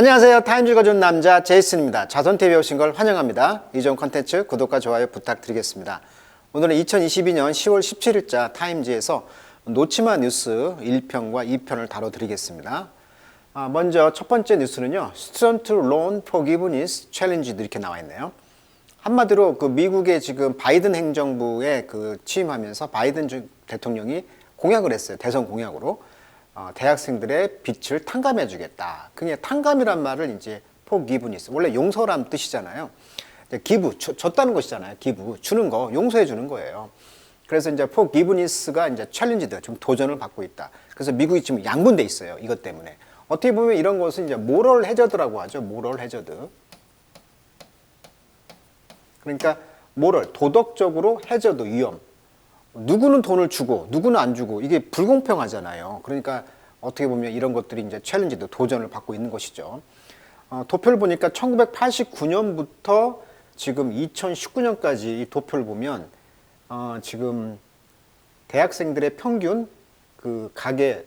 안녕하세요. 타임즈 읽어준 남자 제이슨입니다. 자선TV에 오신 걸 환영합니다. 이전 컨텐츠 구독과 좋아요 부탁드리겠습니다. 오늘은 2022년 10월 17일자 타임즈에서 놓치마 뉴스 1편과 2편을 다뤄드리겠습니다. 아, 먼저 첫 번째 뉴스는요. Student Loan Forgiveness Challenge 이렇게 나와 있네요. 한마디로 그 미국의 지금 바이든 행정부에 그 취임하면서 바이든 주- 대통령이 공약을 했어요. 대선 공약으로. 어, 대학생들의 빚을 탕감해 주겠다. 그게 탕감이란 말을 이제 포기분이스 원래 용서란 뜻이잖아요. 기부 주- 줬다는 것이잖아요. 기부 주는 거 용서해 주는 거예요. 그래서 이제 포기브니스가 이제 챌린지드 지금 도전을 받고 있다. 그래서 미국이 지금 양분돼 있어요. 이것 때문에 어떻게 보면 이런 것은 이제 모럴 해저드라고 하죠. 모럴 해저드. 그러니까 모럴 도덕적으로 해저드 위험. 누구는 돈을 주고 누구는 안 주고 이게 불공평하잖아요. 그러니까 어떻게 보면 이런 것들이 이제 챌린지도 도전을 받고 있는 것이죠. 어, 도표를 보니까 1989년부터 지금 2019년까지 이 도표를 보면 어, 지금 대학생들의 평균 그 가계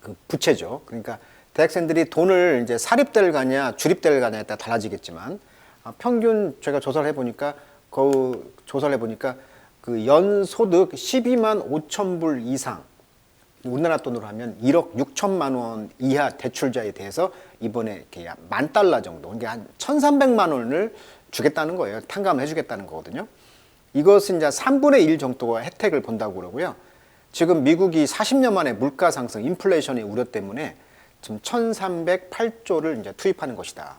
그 부채죠. 그러니까 대학생들이 돈을 이제 사립대를 가냐 주립대를 가냐에 따라 달라지겠지만 아, 평균 제가 조사를 해보니까 그 조사를 해보니까 그 연소득 12만 5천 불 이상 우리나라 돈으로 하면 1억 6천만 원 이하 대출자에 대해서 이번에 이렇게 만 달러 정도, 그러니까 한 1,300만 원을 주겠다는 거예요. 탕감을 해주겠다는 거거든요. 이것은 이제 3분의 1 정도가 혜택을 본다고 그러고요. 지금 미국이 40년 만에 물가 상승, 인플레이션의 우려 때문에 지금 1,308조를 이제 투입하는 것이다.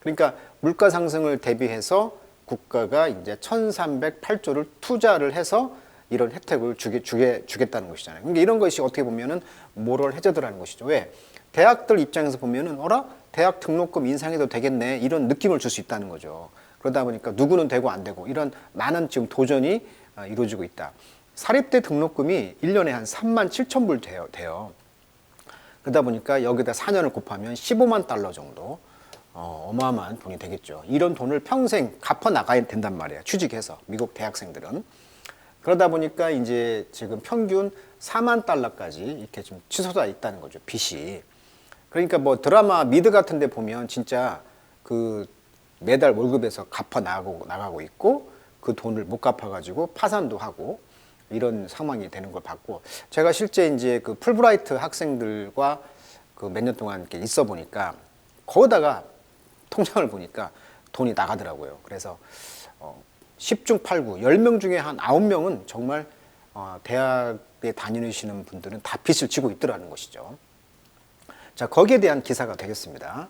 그러니까 물가 상승을 대비해서 국가가 이제 1,308조를 투자를 해서 이런 혜택을 주게, 주게, 주겠다는 것이잖아요. 그러니까 이런 것이 어떻게 보면은 모럴 해저드라는 것이죠. 왜? 대학들 입장에서 보면은 어라? 대학 등록금 인상해도 되겠네. 이런 느낌을 줄 수 있다는 거죠. 그러다 보니까 누구는 되고 안 되고 이런 많은 지금 도전이 어, 이루어지고 있다. 사립대 등록금이 1년에 한 3만 7천 불 돼요. 돼요. 그러다 보니까 여기다 4년을 곱하면 15만 달러 정도 어, 어마어마한 돈이 되겠죠. 이런 돈을 평생 갚아 나가야 된단 말이에요. 취직해서 미국 대학생들은 그러다 보니까 이제 지금 평균 4만 달러까지 이렇게 좀 치솟아 있다는 거죠. 빚이. 그러니까 뭐 드라마 미드 같은 데 보면 진짜 그 매달 월급에서 갚아 나가고 나가고 있고 그 돈을 못 갚아 가지고 파산도 하고 이런 상황이 되는 걸 봤고 제가 실제 이제 그 풀브라이트 학생들과 그 몇 년 동안 이렇게 있어 보니까 거기다가 통장을 보니까 돈이 나가더라고요. 그래서 어 10중 8구 10명 중에 한 9명은 정말 어 대학에 다니시는 분들은 다 빚을 지고 있더라는 것이죠. 자, 거기에 대한 기사가 되겠습니다.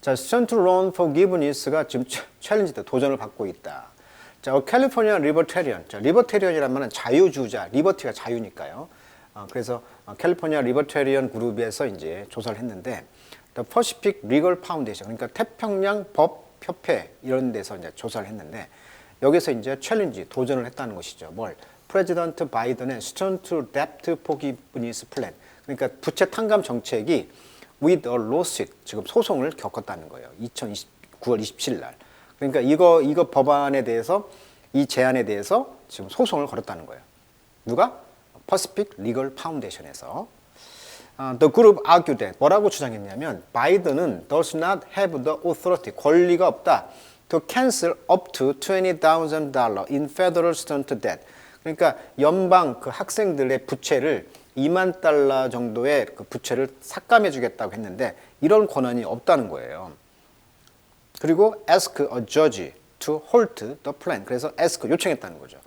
자, Student Loan Forgiveness가 지금 챌린지 때 도전을 받고 있다. 자, 캘리포니아 리버테리언. 자, 리버테리언이란 말은 자유주의자, 리버티가 자유니까요. 어, 그래서 어, 캘리포니아 리버테리언 그룹에서 이제 조사를 했는데 The Pacific Legal Foundation, 그러니까 태평양 법 협회 이런 데서 이제 조사를 했는데 여기서 이제 챌린지 도전을 했다는 것이죠. 뭘? 프레지던트 바이든의 Student Debt Forgiveness Plan. 그러니까 부채 탕감 정책이 with a lawsuit 지금 소송을 겪었다는 거예요. 2020 9월 27일 날. 그러니까 이거 이거 법안에 대해서 이 제안에 대해서 지금 소송을 걸었다는 거예요. 누가? Legal Foundation에서 아, The group argued that 뭐라고 주장했냐면 바이든은 does not have the authority 권리가 없다 to cancel up to $20,000 in federal student debt. 그러니까 연방 그 학생들의 부채를 2만 달러 정도의 그 부채를 삭감해 주겠다고 했는데 이런 권한이 없다는 거예요. 그리고 ask a judge to halt the plan. 그래서 ask 요청했다는 거죠.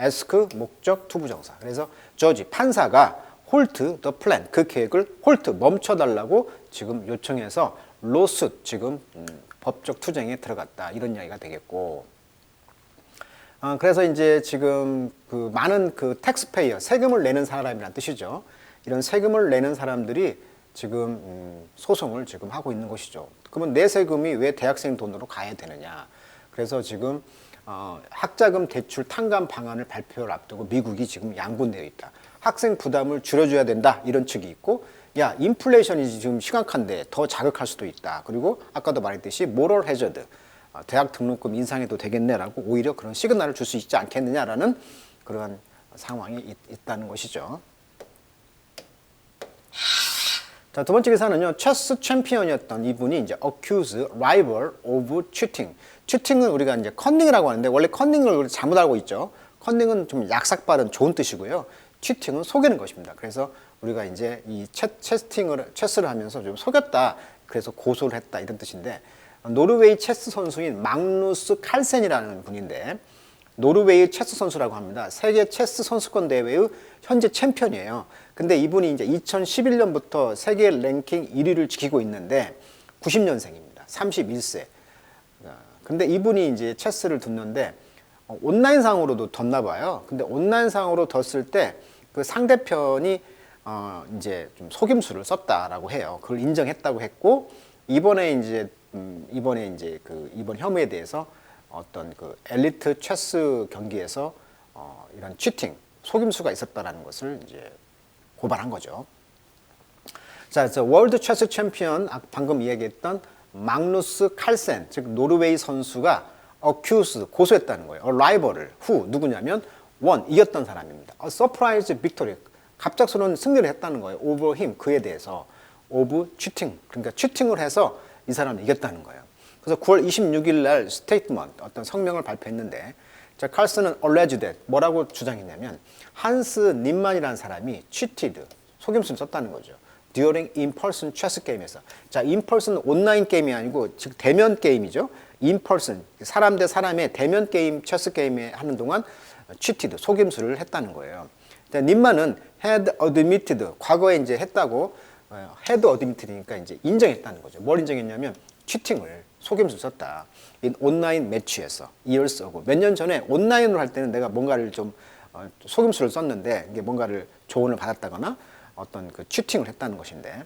ask 목적 투부정사. 그래서 judge 판사가 halt the plan 그 계획을 halt 멈춰 달라고 지금 요청해서 lawsuit 지금 음, 법적 투쟁에 들어갔다 이런 이야기가 되겠고. 어, 그래서 이제 지금 그 많은 그 텍스페이어 세금을 내는 사람이란 뜻이죠. 이런 세금을 내는 사람들이 지금 음, 소송을 지금 하고 있는 것이죠. 그러면 내 세금이 왜 대학생 돈으로 가야 되느냐? 그래서 지금 어, 학자금 대출 탕감 방안을 발표를 앞두고 미국이 지금 양분되어 있다. 학생 부담을 줄여줘야 된다 이런 측이 있고, 야 인플레이션이 지금 심각한데 더 자극할 수도 있다. 그리고 아까도 말했듯이 모럴 해저드. 어, 대학 등록금 인상해도 되겠네라고 오히려 그런 시그널을 줄 수 있지 않겠느냐라는 그러한 상황이 있, 있다는 것이죠. 자, 두 번째 기사는요. 체스 챔피언이었던 이분이 이제 accuse rival of cheating. cheating은 우리가 이제 컨닝이라고 하는데 원래 컨닝을 우리 잘못 알고 있죠. 컨닝은 좀 약삭빠른 좋은 뜻이고요. Cheating은 속이는 것입니다. 그래서 우리가 이제 이 채, 체스팅을 체스를 하면서 좀 속였다. 그래서 고소를 했다 이런 뜻인데 노르웨이 체스 선수인 magnu스 칼센이라는 분인데 노르웨이 체스 선수라고 합니다. 세계 체스 선수권 대회의 현재 챔피언이에요. 근데 이분이 이제 2011년부터 세계 랭킹 1위를 지키고 있는데 90년생입니다. 31세. 근데 이분이 이제 체스를 듣는데 어, 온라인상으로도 뒀나 봐요. 근데 온라인상으로 뒀을 때 그 상대편이 어 이제 좀 속임수를 썼다라고 해요. 그걸 인정했다고 했고 이번에 이제 음 이번에 이제 그 이번 혐의에 대해서 어떤 그 엘리트 체스 경기에서 어 이런 치팅, 속임수가 있었다라는 것을 이제 고발한 거죠. 자, 그래서 월드 체스 챔피언 아, 방금 이야기했던 magnu스 칼센 즉 노르웨이 선수가 accuse 고소했다는 거예요. a rival을 who 누구냐면 won 이겼던 사람입니다. a surprise victory 갑작스러운 승리를 했다는 거예요. over him 그에 대해서 of cheating 그러니까 치팅을 해서 이 사람을 이겼다는 거예요. 그래서 9월 26일 날 스테이트먼트 어떤 성명을 발표했는데 자 칼슨은 alleged 뭐라고 주장했냐면 한스 님만이라는 사람이 cheated 속임수를 썼다는 거죠. during in-person chess 게임에서 자 in-person 온라인 게임이 아니고 즉 대면 게임이죠. In-person 사람 대 사람의 대면 게임 체스 게임에 하는 동안 cheated 속임수를 했다는 거예요. 자, 님만은 had admitted 과거에 이제 했다고 어, had admitted니까 이제 인정했다는 거죠. 뭘 인정했냐면 치팅을 속임수 썼다. 이 온라인 매치에서 years ago 몇년 전에 온라인으로 할 때는 내가 뭔가를 좀 어, 속임수를 썼는데 이게 뭔가를 조언을 받았다거나 어떤 그 치팅을 했다는 것인데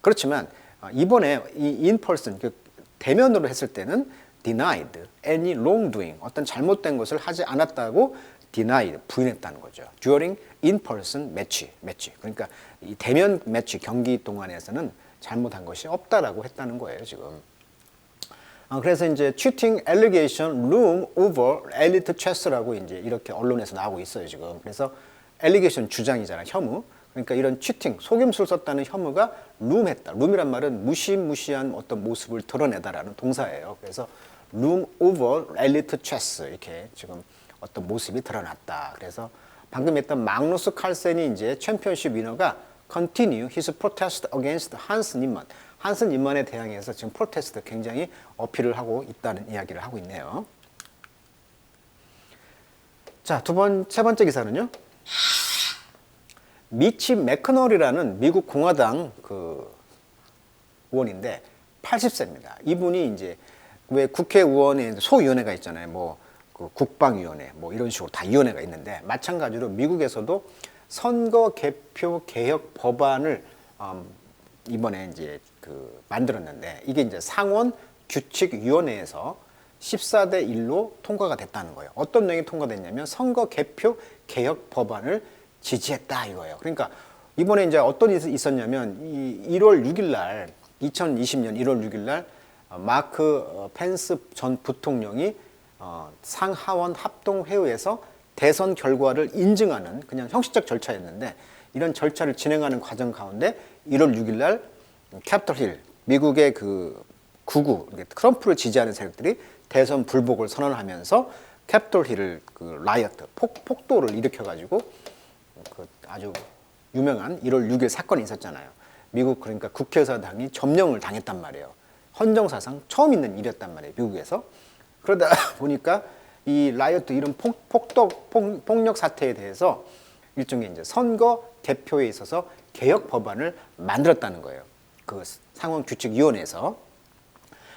그렇지만 어, 이번에 이 in-person 그 대면으로 했을 때는 denied any wrongdoing 어떤 잘못된 것을 하지 않았다고 denied 부인했다는 거죠. during in-person match 매치 그러니까 이 대면 매치 경기 동안에서는 잘못한 것이 없다라고 했다는 거예요 지금. 어, 그래서 이제 cheating allegation loom over elite chess라고 이제 이렇게 언론에서 나오고 있어요 지금. 그래서 allegation 주장이잖아 혐의. 그러니까 이런 치팅, 속임수를 썼다는 혐의가 룸했다. 룸이란 말은 무시무시한 어떤 모습을 드러내다라는 동사예요. 그래서 room over elite chess 이렇게 지금 어떤 모습이 드러났다. 그래서 방금 했던 magnu스 칼센이 이제 챔피언십 위너가 continue his protest against 한스 님만. 한스 님만에 대항해서 지금 프로테스트 굉장히 어필을 하고 있다는 이야기를 하고 있네요. 자, 두 번, 세 번째 기사는요. 미치 맥커널이라는 미국 공화당 그 의원인데 80세입니다. 이분이 이제 왜 국회의원의 소위원회가 있잖아요. 뭐 그 국방위원회 뭐 이런 식으로 다 위원회가 있는데 마찬가지로 미국에서도 선거 개표 개혁 법안을 음, 이번에 이제 그 만들었는데 이게 이제 상원 규칙위원회에서 14대 1로 통과가 됐다는 거예요. 어떤 내용이 통과됐냐면 선거 개표 개혁 법안을 지지했다 이거예요. 그러니까 이번에 이제 어떤 일이 있었냐면 이 1월 6일 날 2020년 1월 6일 날 어, 마크 어, 펜스 전 부통령이 어, 상하원 합동회의에서 대선 결과를 인증하는 그냥 형식적 절차였는데 이런 절차를 진행하는 과정 가운데 1월 6일 날 캡털 힐 미국의 그 구구 트럼프를 지지하는 세력들이 대선 불복을 선언하면서 캡톨 힐을 그 라이어트 폭, 폭도를 일으켜 가지고 그 아주 유명한 1월 6일 사건이 있었잖아요. 미국 그러니까 국회의사당이 점령을 당했단 말이에요. 헌정사상 처음 있는 일이었단 말이에요. 미국에서. 그러다 보니까 이 라이어트 이런 폭, 폭도, 폭, 폭력 사태에 대해서 일종의 이제 선거 대표에 있어서 개혁 법안을 만들었다는 거예요. 그 상원 규칙위원회에서.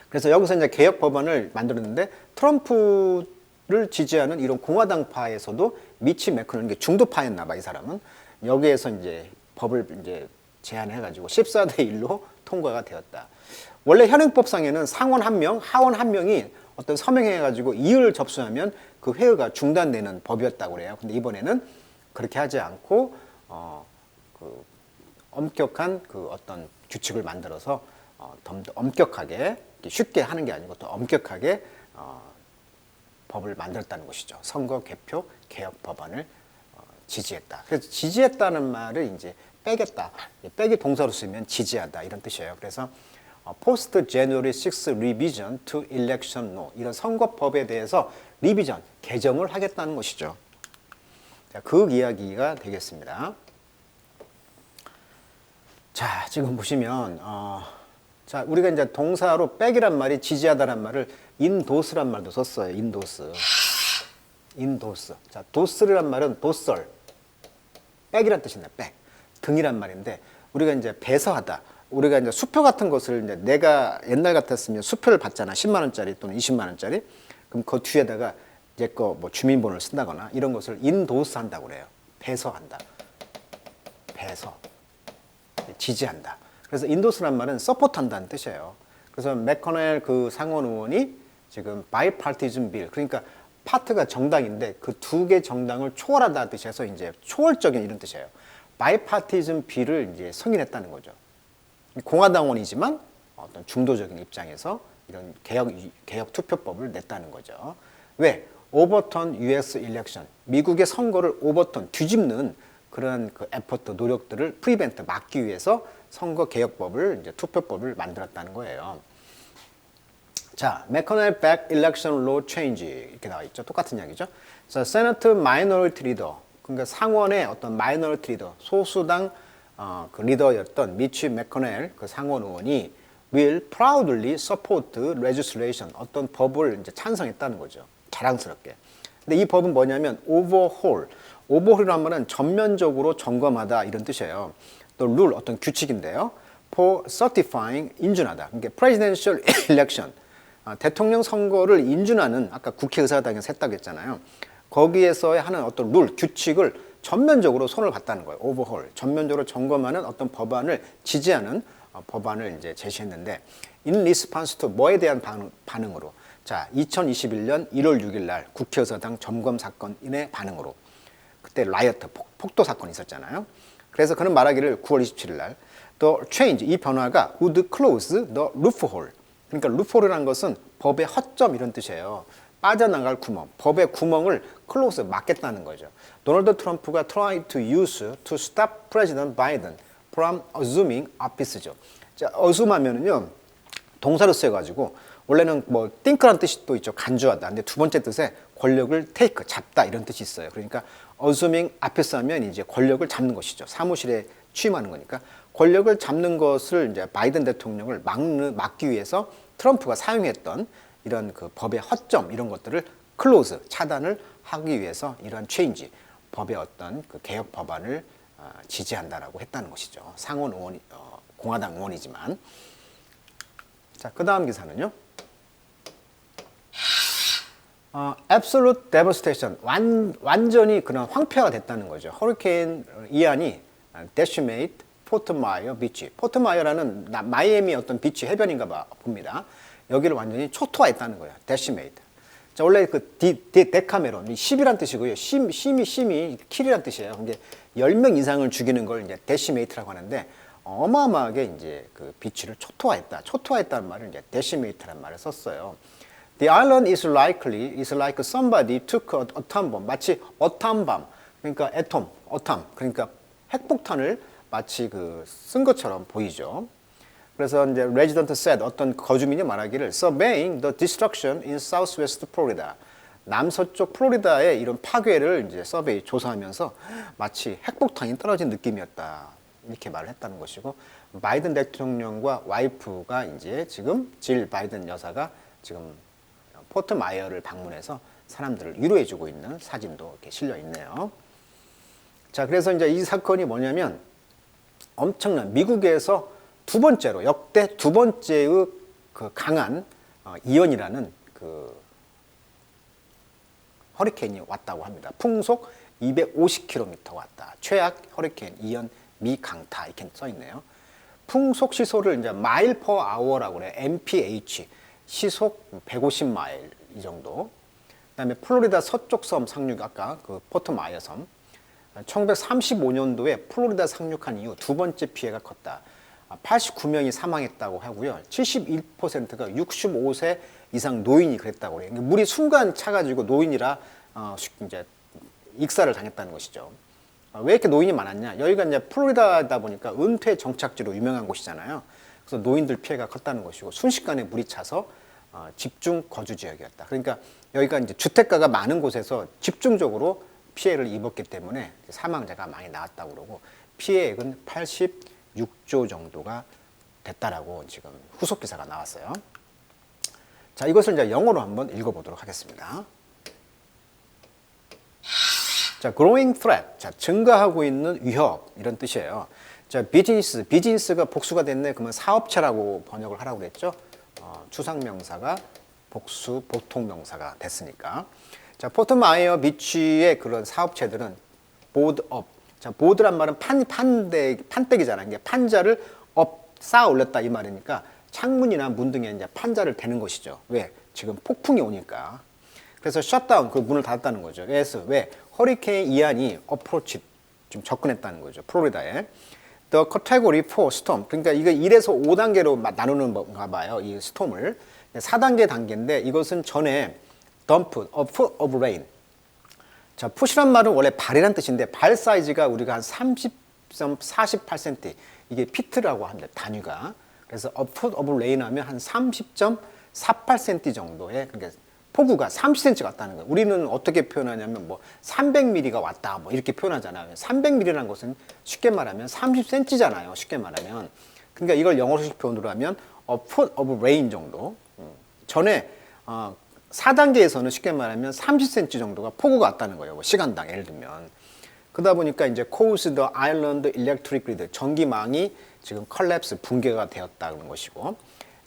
그래서 여기서 이제 개혁 법안을 만들었는데 트럼프를 지지하는 이런 공화당파에서도 미치 매커는 게 중도파였나 봐, 이 사람은. 여기에서 이제 법을 이제 제안해가지고 14대 1로 통과가 되었다. 원래 현행법상에는 상원 한 명, 하원 한 명이 어떤 서명해가지고 이의를 접수하면 그 회의가 중단되는 법이었다고 그래요. 근데 이번에는 그렇게 하지 않고, 어, 그 엄격한 그 어떤 규칙을 만들어서 어, 더 엄격하게 쉽게 하는 게 아니고 또 엄격하게 어, 법을 만들었다는 것이죠. 선거 개표 개혁 법안을 어, 지지했다. 그래서 지지했다는 말을 이제 빼겠다. 빼기 동사로 쓰면 지지하다 이런 뜻이에요. 그래서 포스트 제너리 6 리비전 투 일렉션 노 이런 선거법에 대해서 리비전 개정을 하겠다는 것이죠. 자, 그 이야기가 되겠습니다. 자, 지금 보시면 어, 자, 우리가 이제 동사로 백이란 말이 지지하다란 말을 인도스란 말도 썼어요. 인도스. 인도스. 자, 도스란 말은 도썰. 백이란 뜻인데 백. 등이란 말인데 우리가 이제 배서하다. 우리가 이제 수표 같은 것을 이제 내가 옛날 같았으면 수표를 받잖아. 10만 원짜리 또는 20만 원짜리. 그럼 그 뒤에다가 내 거 뭐 주민번호를 쓴다거나 이런 것을 인도스 한다고 그래요. 배서한다. 배서. 지지한다. 그래서 인도스란 말은 서포트한다는 뜻이에요. 그래서 맥커넬 그 상원 의원이 지금 바이파티즘 빌 그러니까 파트가 정당인데 그 두 개 정당을 초월하다 뜻에서 이제 초월적인 이런 뜻이에요. 바이파티즘 빌을 이제 승인했다는 거죠. 공화당원이지만 어떤 중도적인 입장에서 이런 개혁 개혁 투표법을 냈다는 거죠. 왜? 오버턴 US 일렉션 미국의 선거를 오버턴 뒤집는 그런 그 에포트 노력들을 프리벤트 막기 위해서 선거 개혁법을 이제 투표법을 만들었다는 거예요. 자, 맥커넬 백 일렉션 로 체인지 이렇게 나와 있죠. 똑같은 이야기죠. 자, 세너트 마이너리티 리더 그러니까 상원의 어떤 마이너리티 리더 소수당 어, 그 리더였던 미치 맥커넬 그 상원 의원이 will proudly support legislation 어떤 법을 이제 찬성했다는 거죠. 자랑스럽게. 근데 이 법은 뭐냐면 overhaul 오버홀이라는 말은 전면적으로 점검하다 이런 뜻이에요. 또 룰 어떤 규칙인데요. for certifying 인준하다. 그러니까 presidential election 아, 대통령 선거를 인준하는 아까 국회의사당에서 했다고 했잖아요. 거기에서 하는 어떤 룰 규칙을 전면적으로 손을 봤다는 거예요. 오버홀 전면적으로 점검하는 어떤 법안을 지지하는 어, 법안을 이제 제시했는데 in response to 뭐에 대한 반응, 반응으로 자 2021년 1월 6일 날 국회의사당 점검 사건의 반응으로 그때 라이어트 폭, 도 사건이 있었잖아요. 그래서 그는 말하기를 9월 27일 날 the change 이 변화가 would close the loophole 그러니까 루폴이라는 것은 법의 허점 이런 뜻이에요. 빠져나갈 구멍, 법의 구멍을 클로즈 막겠다는 거죠. 도널드 트럼프가 try to use to stop President Biden from assuming office죠. 자, assume하면은요 동사로 쓰여가지고 원래는 뭐 think라는 뜻이 또 있죠. 간주하다. 근데 두 번째 뜻에 권력을 take, 잡다 이런 뜻이 있어요. 그러니까 assuming office 하면 이제 권력을 잡는 것이죠. 사무실에 취임하는 거니까 권력을 잡는 것을 이제 바이든 대통령을 막는 막기 위해서 트럼프가 사용했던 이런 그 법의 허점 이런 것들을 클로즈 차단을 하기 위해서 이러한 체인지 법의 어떤 그 개혁 법안을 어, 지지한다라고 했다는 것이죠. 상원 의원 어, 공화당 의원이지만 자 그다음 기사는요. 어, absolute devastation 완 완전히 그런 황폐가 됐다는 거죠. 허리케인 이안이 decimate 포트마이어 비치. 포트마이어라는 나- 마이애미 어떤 비치 해변인가 봐 봅니다. 여기를 완전히 초토화했다는 거예요. 데시메이트. 자, 원래 그 디, 디, 데카메론, 10이란 뜻이고요. 심, 심이, 심이, 킬이란 뜻이에요. 이게 10명 이상을 죽이는 걸 이제 데시메이트라고 하는데 어마어마하게 이제 그 비치를 초토화했다. 초토화했다는 말을 이제 데시메이트라는 말을 썼어요. The island is likely is like somebody took a atom bomb. 마치 어탐밤. 그러니까 애톰, 어탐. 그러니까 핵폭탄을 마치 그 쓴 것처럼 보이죠. 그래서 이제 resident said 어떤 거주민이 말하기를 surveying the destruction in southwest Florida. 남서쪽 플로리다의 이런 파괴를 이제 서베이 조사하면서 마치 핵폭탄이 떨어진 느낌이었다. 이렇게 말을 했다는 것이고 바이든 대통령과 와이프가 이제 지금 질 바이든 여사가 지금 포트 마이어를 방문해서 사람들을 위로해주고 있는 사진도 이렇게 실려 있네요. 자, 그래서 이제 이 사건이 뭐냐면 엄청난 미국에서 두 번째로 역대 두 번째의 그 강한 어, 이언이라는 그 허리케인이 왔다고 합니다. 풍속 250km 왔다. 최악 허리케인 이언 미 강타 이렇게 써 있네요. 풍속 시소를 이제 마일 퍼 아워라고 그래요. MPH 시속 150마일 이 정도. 그다음에 플로리다 서쪽 섬 상륙 아까 그 포트 마이어 섬 1935년도에 플로리다 상륙한 이후 두 번째 피해가 컸다. 89명이 사망했다고 하고요. 71%가 65세 이상 노인이 그랬다고 그래요. 물이 순간 차가지고 노인이라 어, 이제 익사를 당했다는 것이죠. 아, 왜 이렇게 노인이 많았냐? 여기가 이제 플로리다다 보니까 은퇴 정착지로 유명한 곳이잖아요. 그래서 노인들 피해가 컸다는 것이고 순식간에 물이 차서 어, 집중 거주 지역이었다. 그러니까 여기가 이제 주택가가 많은 곳에서 집중적으로 피해를 입었기 때문에 사망자가 많이 나왔다고 그러고 피해액은 86조 정도가 됐다라고 지금 후속 기사가 나왔어요. 자, 이것을 이제 영어로 한번 읽어보도록 하겠습니다. 자, growing threat. 자, 증가하고 있는 위협 이런 뜻이에요. 자, 비즈니스. 비즈니스가 복수가 됐네. 그러면 사업체라고 번역을 하라고 그랬죠. 어, 추상 명사가 복수 보통 명사가 됐으니까. 자, 포트마이어 비치의 그런 사업체들은 보드업. 자, 보드란 말은 판 판대 판대기잖아. 이게 판자를 업 쌓아 올렸다 이 말이니까 창문이나 문 등에 이제 판자를 대는 것이죠. 왜? 지금 폭풍이 오니까. 그래서 셧다운 그 문을 닫았다는 거죠. 그래서 왜 허리케인 이안이 어프로치 좀 접근했다는 거죠. 플로리다에. The category 4 storm. 그러니까 이거 1에서 5단계로 나누는 건가 봐요. 이 스톰을. 4단계 단계인데 이것은 전에 dump, foot of rain. 자, 푸시란 말은 원래 발이란 뜻인데 발 사이즈가 우리가 한 30.48cm 이게 피트라고 합니다. 단위가. 그래서 foot of rain 하면 한 30.48cm 정도의 그러니까 폭우가 30cm 같다는 거예요. 우리는 어떻게 표현하냐면 뭐 300mm가 왔다 뭐 이렇게 표현하잖아요. 300mm라는 것은 쉽게 말하면 30cm잖아요. 쉽게 말하면. 그러니까 이걸 영어식 표현으로 하면 a foot of rain 정도. 음. 전에 어, 4단계에서는 쉽게 말하면 30cm 정도가 폭우가 왔다는 거예요. 뭐 시간당 예를 들면. 그러다 보니까 이제 cause the island electric grid 전기망이 지금 컬랩스 붕괴가 되었다는 것이고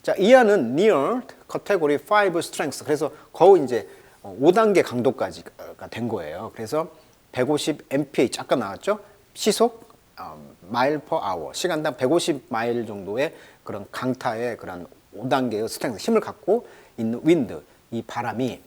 자 이하는 near category 5 strength 그래서 거의 이제 5단계 강도까지가 된 거예요. 그래서 150 mph 아까 나왔죠? 시속 마일 퍼 아워 시간당 150 마일 정도의 그런 강타의 그런 5단계의 스트렝스 힘을 갖고 있는 윈드 이 바람이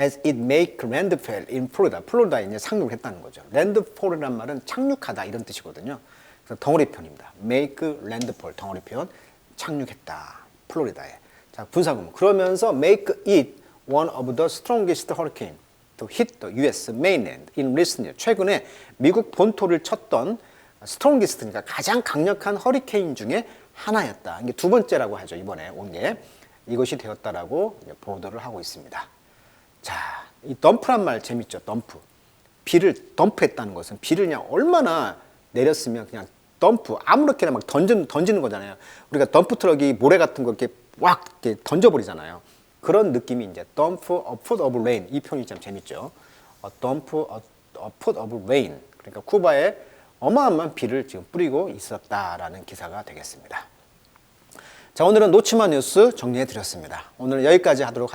as it make landfall in Florida. 플로리다에 이제 상륙을 했다는 거죠. landfall이란 말은 착륙하다 이런 뜻이거든요. 그래서 덩어리 표현입니다. make landfall 덩어리 표현 착륙했다. 플로리다에. 자, 분사구문. 그러면서 make it one of the strongest hurricane to hit the US mainland in recent years. 최근에 미국 본토를 쳤던 strongest니까 가장 강력한 허리케인 중에 하나였다. 이게 두 번째라고 하죠. 이번에 온 게. 이것이 되었다라고 보도를 하고 있습니다. 자, 이 덤프란 말 재밌죠? 덤프. 비를 덤프했다는 것은 비를 그냥 얼마나 내렸으면 그냥 덤프 아무렇게나 막 던지는 던지는 거잖아요. 우리가 덤프 트럭이 모래 같은 거 이렇게 왁 이렇게 던져버리잖아요. 그런 느낌이 이제 dump a foot of rain 이 표현이 참 재밌죠. A, a foot of rain 그러니까 쿠바에 어마어마한 비를 지금 뿌리고 있었다라는 기사가 되겠습니다. 자 오늘은 놓치마 뉴스 정리해 드렸습니다. 오늘은 여기까지 하도록 하겠습니다.